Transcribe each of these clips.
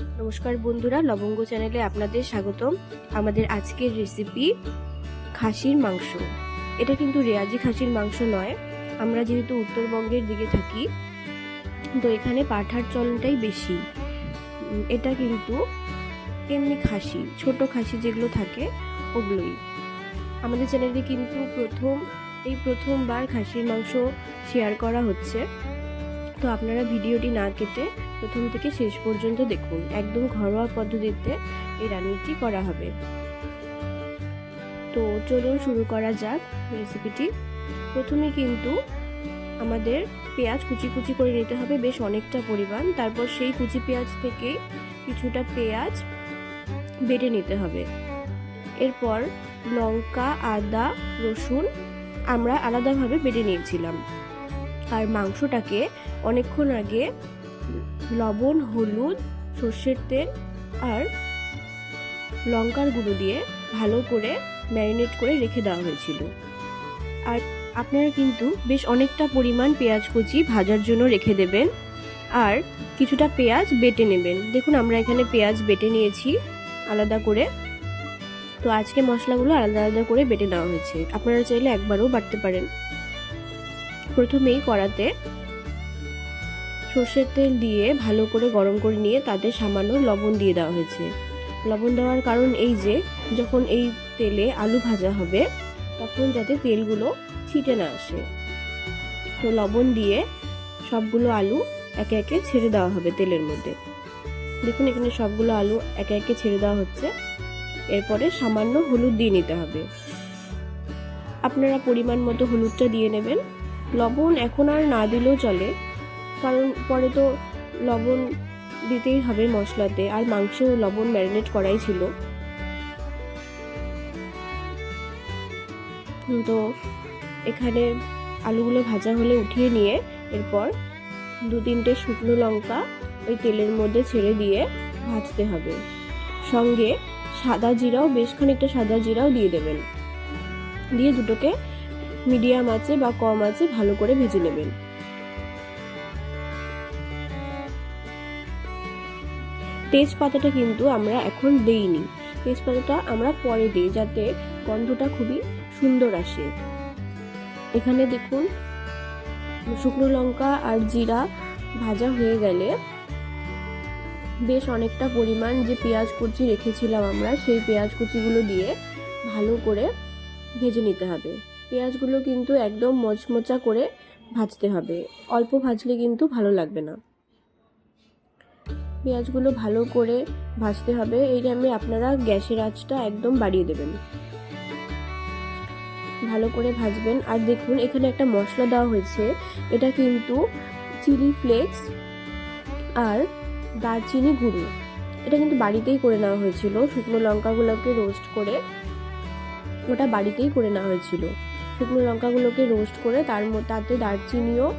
নমস্কার বন্ধুরা, লবঙ্গ চ্যানেলে আপনাদের স্বাগতম। আমাদের আজকের রেসিপি খাসির মাংস। এটা কিন্তু রেয়াজি খাসির মাংস নয়, আমরা যেহেতু উত্তরবঙ্গের দিকে থাকি, তো এখানে পাঠার চলনটাই বেশি। এটা কিন্তু এমনি খাসি, ছোট খাসি যেগুলো থাকে ওগুলোই। আমাদের চ্যানেলে কিন্তু প্রথম, এই প্রথমবার খাসির মাংস শেয়ার করা হচ্ছে। তো আপনারা ভিডিওটি না কেটে প্রথম থেকে শেষ পর্যন্ত দেখুন। একদম ঘরোয়া পদ্ধতিতে এই রান্নাটি করা হবে। তো চলুন শুরু করা যাক রেসিপিটি প্রথমে কিন্তু আমাদের পেঁয়াজ কুচি কুচি করে নিতে হবে বেশ অনেকটা পরিমাণ। তারপর সেই কুচি পেঁয়াজ থেকে কিছুটা পেঁয়াজ বেটে নিতে হবে। এরপর লঙ্কা, আদা, রসুন আমরা আলাদাভাবে বেটে নিয়েছিলাম। আর মাংসটাকে অনেকক্ষণ আগে লবণ, হলুদ, সর্ষের তেল আর লঙ্কার গুঁড়ো দিয়ে ভালো করে ম্যারিনেট করে রেখে দেওয়া হয়েছিল। আর আপনারা কিন্তু বেশ অনেকটা পরিমাণ পেঁয়াজ কুচি ভাজার জন্য রেখে দেবেন আর কিছুটা পেঁয়াজ বেটে নেবেন। দেখুন, আমরা এখানে পেঁয়াজ বেটে নিয়েছি আলাদা করে। তো আজকে মশলাগুলো আলাদা আলাদা করে বেটে নেওয়া হয়েছে। আপনারা চাইলে একবারও বাটতে পারেন। প্রথমেই কড়াতে সর্ষের তেল দিয়ে ভালো করে গরম করে নিয়ে তাতে সামান্য লবণ দিয়ে দেওয়া হয়েছে। লবণ দেওয়ার কারণ এই যে, যখন এই তেলে আলু ভাজা হবে, তখন যাতে তেলগুলো ছিটে না আসে। তো লবণ দিয়ে সবগুলো আলু একে একে ছেড়ে দেওয়া হবে তেলের মধ্যে। দেখুন, এখানে সবগুলো আলু একে একে ছেড়ে দেওয়া হচ্ছে। এরপরে সামান্য হলুদ দিয়ে নিতে হবে। আপনারা পরিমাণ মতো হলুদটা দিয়ে নেবেন। লবণ এখন আর না দিলেও চলে। কারণ পরে তো লবণ দিতেই হবে মশলাতে, আর মাংস লবণ ম্যারিনেট করাই ছিল। তো এখানে আলুগুলো ভাজা হলে উঠিয়ে নিয়ে এরপর দু তিনটে শুকনো লঙ্কা ওই তেলের মধ্যে ছেড়ে দিয়ে ভাজতে হবে। সঙ্গে সাদা জিরাও, বেশ খানিকটা সাদা জিরাও দিয়ে দেবেন। দিয়ে দুটোকে মিডিয়াম আছে বা কম আছে ভালো করে ভেজে নেবেন। তেজপাতাটা কিন্তু আমরা এখন দেইনি। তেজপাতাটা আমরা পরে দিই যাতে গন্ধটা খুবই সুন্দর আসে। এখানে দেখুন, শুকনো লঙ্কা আর জিরা ভাজা হয়ে গেলে বেশ অনেকটা পরিমাণ যে পেঁয়াজ কুচি রেখেছিলাম আমরা, সেই পেঁয়াজ কুচিগুলো দিয়ে ভালো করে ভেজে নিতে হবে। পেঁয়াজগুলো কিন্তু একদম মচমচা করে ভাজতে হবে। অল্প ভাজলে কিন্তু ভালো লাগবে না। পেঁয়াজগুলো ভালো করে ভাজতে হবে। এই টাইমে আপনারা গ্যাসের আঁচটা একদম বাড়িয়ে দেবেন। ভালো করে ভাজবেন। আর দেখুন, এখানে একটা মশলা দেওয়া হয়েছে। এটা কিন্তু চিলি ফ্লেক্স আর দারচিনি গুঁড়ো। এটা কিন্তু বাড়িতেই করে নেওয়া হয়েছিল। শুকনো লঙ্কাগুলোকে রোস্ট করে ওটা বাড়িতেই করে নেওয়া হয়েছিল। শুকনো লঙ্কাগুলোকে রোস্ট করে তার তাতে দারচিনিও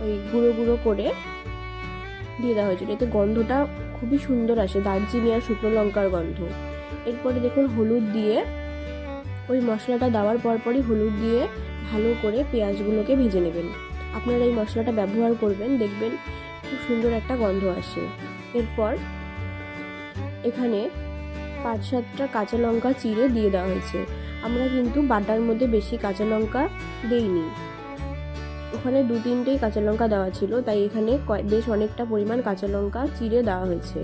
ওই গুঁড়ো গুঁড়ো করে দিয়ে দেওয়া হয়েছিল। এতে গন্ধটা খুবই সুন্দর আসে, দারচিনি আর শুকনো লঙ্কার গন্ধ। এরপরে দেখুন, হলুদ দিয়ে ওই মশলাটা দেওয়ার পরপরই হলুদ দিয়ে ভালো করে পেঁয়াজগুলোকে ভেজে নেবেন। আপনারা এই মশলাটা ব্যবহার করবেন, দেখবেন খুব সুন্দর একটা গন্ধ আসে। এরপর এখানে পাঁচ সাতটা কাঁচা লঙ্কা চিড়ে দিয়ে দেওয়া হয়েছে। আমরা কিন্তু বাটার মধ্যে বেশি কাঁচা লঙ্কা দেইনি। ওখানে দু তিনটেই কাঁচা লঙ্কা দেওয়া ছিল, তাই এখানে বেশ অনেকটা পরিমাণ কাঁচা লঙ্কা চিড়ে দেওয়া হয়েছে।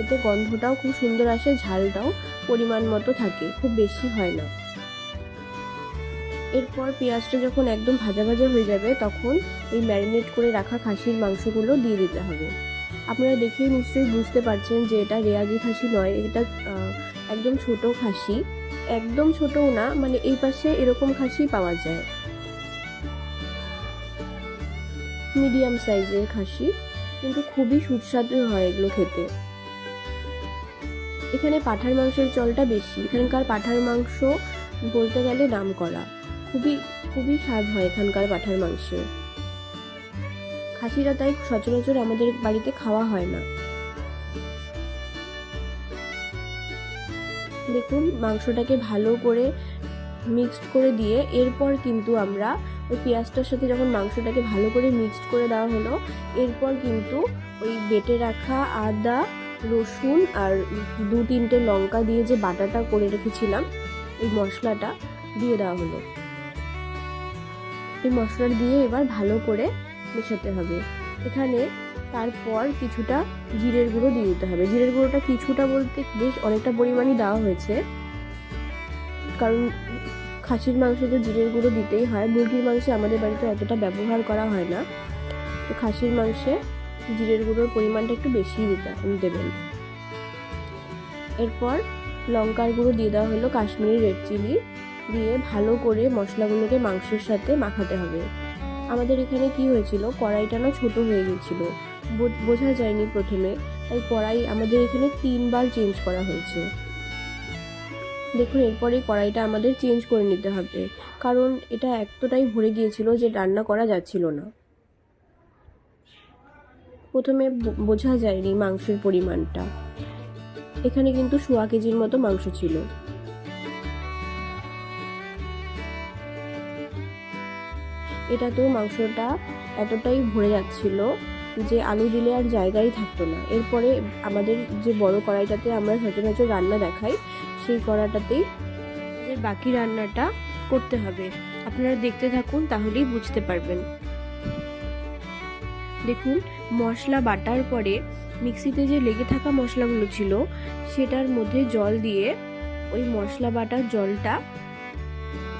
এতে গন্ধটাও খুব সুন্দর আসে, ঝালটাও পরিমাণ মতো থাকে, খুব বেশি হয় না। এরপর পেঁয়াজটা যখন একদম ভাজা ভাজা হয়ে যাবে, তখন এই ম্যারিনেট করে রাখা খাসির মাংসগুলো দিয়ে দিতে হবে। আপনারা দেখেই নিশ্চয়ই বুঝতে পারছেন যে এটা রেয়াজি খাসি নয়, এটা একদম ছোট খাসি। একদম ছোটও না মানে এই পাশে এরকম খাসি পাওয়া যায়। মিডিয়াম সাইজের খাসি, কিন্তু খুবই সুস্বাদু হয় এগুলো খেতে। এখানে পাঠার মাংসের চলটা বেশি। এখানকার পাঠার মাংস বলতে গেলে নাম করা খুবই খুবই স্বাদ হয় এখানকার পাঠার মাংসে খাসিরা তাই সচরাচর আমাদের বাড়িতে খাওয়া হয় না। দেখুন, মাংসটাকে ভালো করে মিক্সড করে দিয়ে এরপর কিন্তু আমরা ওই পেঁয়াজটার সাথে যখন মাংসটাকে ভালো করে মিক্সড করে দেওয়া হলো, এরপর কিন্তু ওই বেটে রাখা আদা, রসুন আর দু তিনটে লঙ্কা দিয়ে যে বাটাটা করে রেখেছিলাম, ওই মশলাটা দিয়ে দেওয়া হলো। এই মশলাটা দিয়ে এবার ভালো করে মেশাতে হবে। এখানে তারপর কিছুটা জিরের গুঁড়ো দিয়ে দিতে হবে। জিরের গুঁড়োটা কিছুটা বলতে বেশ অনেকটা পরিমাণই দেওয়া হয়েছে। কারণ খাসির মাংস তো জিরের গুঁড়ো দিতেই হয়। মুরগির মাংসে আমাদের বাড়িতে অতটা ব্যবহার করা হয় না। তো খাসির মাংসে জিরের গুঁড়োর পরিমাণটা একটু বেশি দিতে, দেবেন। এরপর লঙ্কার গুঁড়ো দিয়ে দেওয়া হলো কাশ্মীরি রেড চিলি। দিয়ে ভালো করে মশলাগুলোকে মাংসের সাথে মাখাতে হবে। আমাদের এখানে কি হয়েছিল, কড়াইটা না ছোট হয়ে গেছিল। বোঝা যায়নি প্রথমে। তাই কড়াই আমাদের এখানে তিনবার চেঞ্জ করা হয়েছে। দেখুন এরপরে কড়াইটা আমাদের চেঞ্জ করে নিতে হবে। কারণ এটা এতটাই ভরে গিয়েছিল যে রান্না করা যাচ্ছিল না। প্রথমে বোঝা যায়নি মাংসের পরিমাণটা। এখানে কিন্তু সোয়া কেজির মতো মাংস ছিল। এটা তো মাংসটা এতটাই ভরে যাচ্ছিল যে আলু দিলে আর জায়গাই থাকতো না। এরপরে আমাদের যে বড় কড়াইটাতে আমরা সচরাচর রান্না দেখাই, সেই কড়াটাতেই বাকি রান্নাটা করতে হবে। আপনারা দেখতে থাকুন, তাহলেই বুঝতে পারবেন। দেখুন, মশলা বাটার পরে মিক্সিতে যে লেগে থাকা মশলাগুলো ছিল, সেটার মধ্যে জল দিয়ে ওই মশলা বাটার জলটা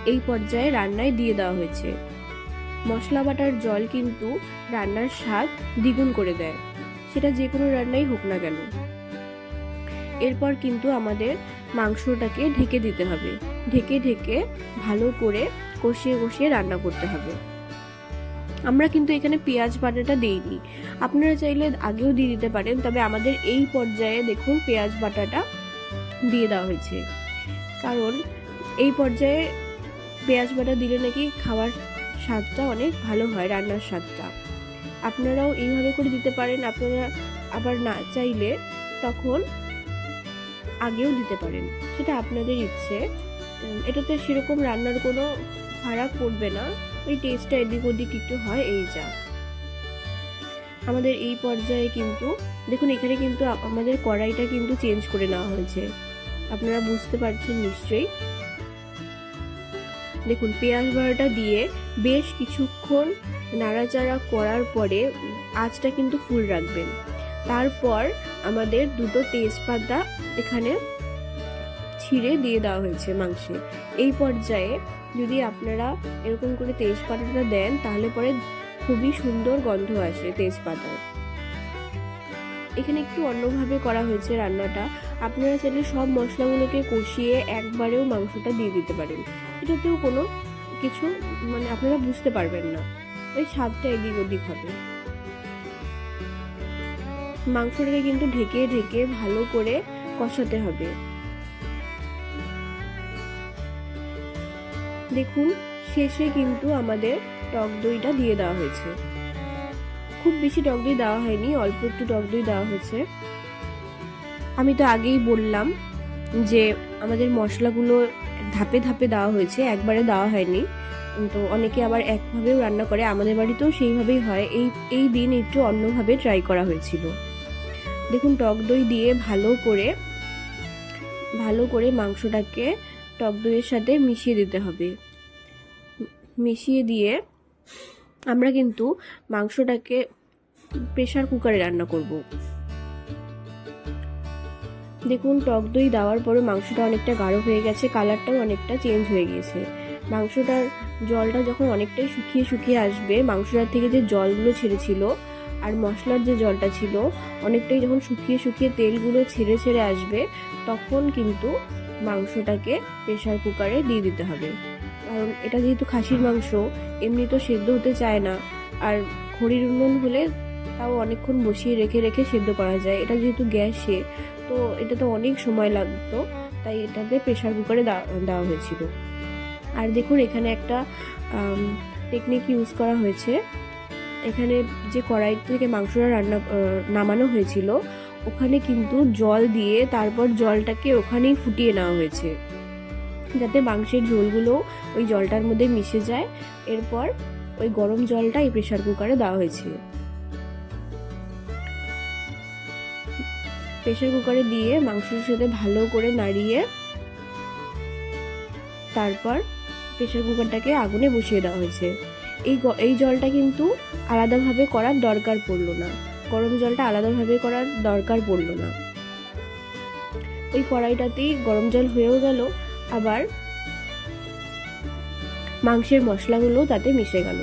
এই পর্যায়ে রান্নায় দিয়ে দেওয়া হয়েছে। মশলা বাটার জল কিন্তু রান্নার স্বাদ দ্বিগুণ করে দেয়। সেটা যে কোনো রান্নাই হোক না কেন। এরপর কিন্তু আমাদের মাংসটাকে ঢেকে দিতে হবে। ঢেকে ঢেকে ভালো করে কষিয়ে কষিয়ে রান্না করতে হবে। আমরা কিন্তু এখানে পেঁয়াজ বাটাটা দিইনি। আপনারা চাইলে আগেও দিয়ে দিতে পারেন, তবে আমাদের এই পর্যায়ে দেখুন পেঁয়াজ বাটাটা দিয়ে দেওয়া হয়েছে। কারণ এই পর্যায়ে পেঁয়াজ বাটা দিলে নাকি খাওয়ার স্বাদটা অনেক ভালো হয়, রান্নার স্বাদটা। আপনারাও এইভাবে করে দিতে পারেন, আপনারা আবার না চাইলে তখন আগেও দিতে পারেন। সেটা আপনাদের ইচ্ছে। এটাতে সেরকম রান্নার কোনো ফারাক পড়বে না। ওই টেস্টটা এদিক ওদিক একটু হয়, এই যা। আমাদের এই পর্যায়ে কিন্তু, দেখুন এখানে কিন্তু আমাদের কড়াইটা কিন্তু চেঞ্জ করে নেওয়া হয়েছে। আপনারা বুঝতে পারছেন নিশ্চয়ই। দেখুন, পেঁয়াজ বাটাটা দিয়ে বেশ কিছুক্ষণ নাড়াচাড়া করার পরে আঁচটা কিন্তু ফুল রাখবেন। তারপর আমাদের দুটো তেজপাতা এখানে ছিঁড়ে দিয়ে দেওয়া হয়েছে মাংসে। এই পর্যায়ে যদি আপনারা এরকম করে তেজপাতাটা দেন, তাহলে পরে খুবই সুন্দর গন্ধ আসে তেজপাতার। এখানে একটু অন্যভাবে করা হয়েছে রান্নাটা। আপনারা চাইলে সব মশলাগুলোকে কষিয়ে একবারেও মাংসটা দিয়ে দিতে পারেন। এটাতেও কোনো কিছু মানে আপনারা বুঝতে পারবেন না। ওই স্বাদটা এদিক ওদিক হবে। মাংসটাকে কিন্তু ঢেকে ঢেকে ভালো করে কষাতে হবে। দেখুন, শেষে কিন্তু আমাদের টক দইটা দিয়ে দেওয়া হয়েছে। খুব বেশি টক দই দেওয়া হয়নি, অল্প একটু টক দই দেওয়া হয়েছে। আমি তো আগেই বললাম যে আমাদের মশলাগুলো ধাপে ধাপে দেওয়া হয়েছে, একবারে দেওয়া হয়নি। তো অনেকে আবার একভাবেও রান্না করে, আমাদের বাড়িতেও সেইভাবেই হয়। এই এই দিন একটু অন্যভাবে ট্রাই করা হয়েছিল। দেখুন, টক দই দিয়ে ভালো করে ভালো করে মাংসটাকে টক দইয়ের সাথে মিশিয়ে দিতে হবে। মিশিয়ে দিয়ে আমরা কিন্তু মাংসটাকে প্রেশার কুকারে রান্না করব। দেখুন, টক দই দেওয়ার পরে মাংসটা অনেকটা গাঢ় হয়ে গেছে, কালারটাও অনেকটা চেঞ্জ হয়ে গিয়েছে মাংসটার জলটা যখন অনেকটাই শুকিয়ে শুকিয়ে আসবে, মাংসটার থেকে যে জলগুলো ছেড়েছিল আর মশলার যে জলটা ছিল, অনেকটাই যখন শুকিয়ে শুকিয়ে তেলগুলো ছেড়ে ছেড়ে আসবে, তখন কিন্তু মাংসটাকে প্রেশার কুকারে দিয়ে দিতে হবে। কারণ এটা যেহেতু খাসির মাংস, এমনি তো সেদ্ধ হতে চায় না। আর খড়ির উনুন হলে তাও অনেকক্ষণ বসিয়ে রেখে রেখে সেদ্ধ করা যায়। এটা যেহেতু গ্যাসে তো এটা তো অনেক সময় লাগতো, তাই এটাতে প্রেশার কুকারে দেওয়া হয়েছিল। আর দেখুন, এখানে একটা টেকনিক ইউজ করা হয়েছে। এখানে যে কড়াই থেকে মাংসটা রান্না নামানো হয়েছিল, ওখানে কিন্তু জল দিয়ে তারপর জলটাকে ওখানেই ফুটিয়ে নেওয়া হয়েছে। যাতে মাংসের ঝোলগুলো ওই জলটার মধ্যে মিশে যায়। এরপর ওই গরম জলটা এই প্রেশার কুকারে দেওয়া হয়েছে। প্রেশার কুকারে দিয়ে মাংসের সাথে ভালো করে নাড়িয়ে তারপর প্রেশার কুকারটাকে আগুনে বসিয়ে দেওয়া হয়েছে। এই এই জলটা কিন্তু আলাদাভাবে করার দরকার পড়ল না। গরম জলটা আলাদাভাবে করার দরকার পড়ল না। ওই কড়াইটাতেই গরম জল হয়েও গেল, আবার মাংসের মশলাগুলো তাতে মিশে গেল।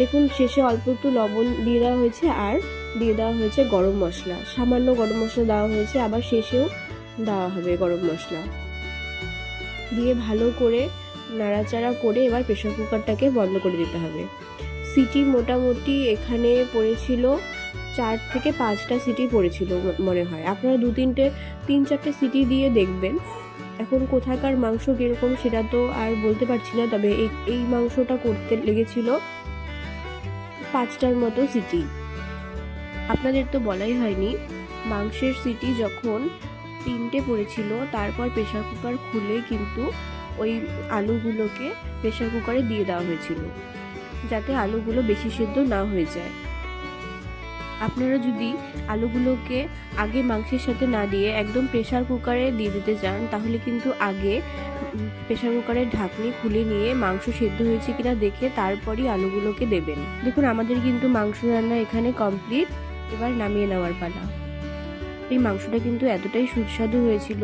দেখুন, শেষে অল্প একটু লবণ দিয়ে দেওয়া হয়েছে আর দিয়ে দেওয়া হয়েছে গরম মশলা। সামান্য গরম মশলা দেওয়া হয়েছে, আবার শেষেও দেওয়া হবে গরম মশলা। দিয়ে ভালো করে নাড়াচাড়া করে এবার প্রেশার কুকারটাকে বন্ধ করে দিতে হবে। সিটি মোটামুটি এখানে পড়েছিল, চার থেকে পাঁচটা সিটি পড়েছিল মনে হয়। আপনারা দু তিনটে, তিন চারটে সিটি দিয়ে দেখবেন। এখন কোথাকার মাংস কীরকম সেটা তো আর বলতে পারছি না, তবে এই এই মাংসটা করতে লেগেছিল পাঁচটার মতো সিটি আপনাদের তো বলাই হয়নি, মাংসের সিটি যখন তিনটে পড়েছিল, তারপর প্রেশার কুকার খুলে কিন্তু ওই আলুগুলোকে প্রেশার কুকারে দিয়ে দেওয়া হয়েছিল, যাতে আলুগুলো বেশি সেদ্ধ না হয়ে যায়। আপনারা যদি আলুগুলোকে আগে মাংসের সাথে না দিয়ে একদম প্রেশার কুকারে দিয়ে দিতে চান, তাহলে কিন্তু আগে প্রেশার কুকারের ঢাকনি খুলে নিয়ে মাংস সেদ্ধ হয়েছে কিনা দেখে তারপরই আলুগুলোকে দেবেন। দেখুন, আমাদের কিন্তু মাংস রান্না এখানে কমপ্লিট এবার নামিয়ে নেওয়ার পালা। এই মাংসটা কিন্তু এতটাই সুস্বাদু হয়েছিল,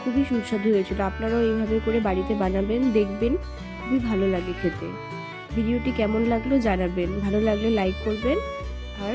খুবই সুস্বাদু হয়েছিল। আপনারাও এইভাবে করে বাড়িতে বানাবেন, দেখবেন খুবই ভালো লাগে খেতে। ভিডিওটি কেমন লাগল জানাবেন। ভালো লাগলে লাইক করবেন আর